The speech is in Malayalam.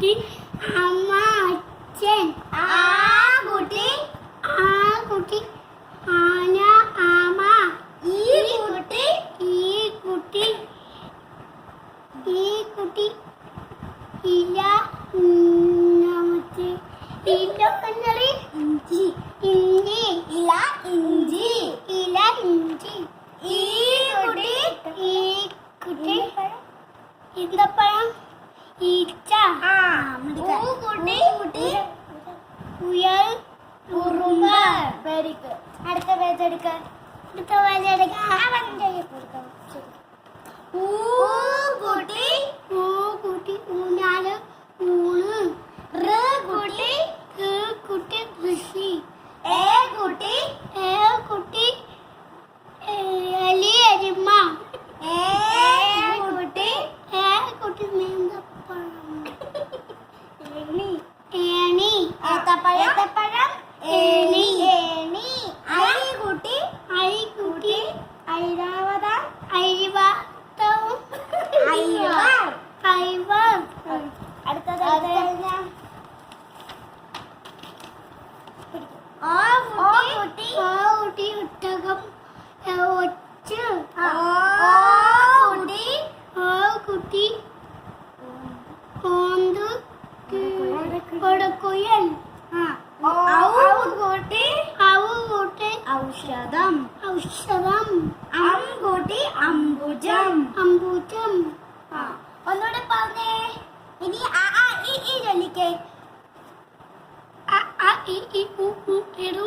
കുട്ടി അമ്മ അച്ഛൻ ആ കുട്ടി. ആ കുട്ടി. ആന ആമ. ഈ കുട്ടി. ഈ കുട്ടി. ഈ കുട്ടി. ഇല കണ്ണറി ഇഞ്ചി. ഇഞ്ചി. ഇല ഇഞ്ചി. ഇല ഇഞ്ചി. ഈ കുട്ടി. ഈ കുട്ടി. ഈച്ച ഉയൽ വെരി ഗുഡ് അടുത്ത പേജ് എടുക്ക. അടുത്ത പേജ് ഊ കുട്ടി ഊ കുട്ടി ഊഞ്ഞാൽ ഊണ് റ് കുട്ടി ക് കുട്ടി കൃഷി ഏ കുട്ടി ഏ കുട്ടി ഏ, എലി എരുമ ഏ കുട്ടി ഏ കുട്ടി നീന്തപ്പഴം ഏണി ഏണി ഏത്തപ്പഴം ഏണി ഏണി ഐ കുട്ടി ഐ കുട്ടി ഐരാവത ഐവ അടുത്തത് ആ കുട്ടി ആ കുട്ടി ഒട്ടകം ഒച്ച. ആ കുട്ടി ആ കുട്ടി കൊടുക്കുയൽ. കൂട്ടി. അവു കൂട്ടി. ഔഷധം. ഔഷധം. അം കൂട്ടി അംബുജം. അംബുജം. ഒന്നുകൂടെ പറഞ്ഞേ. ഇനി ആ ആ ഇ ഇ ചൊല്ലിക്കേ ആ ആ ഇ ഇ ഉ ഉ ഇടു.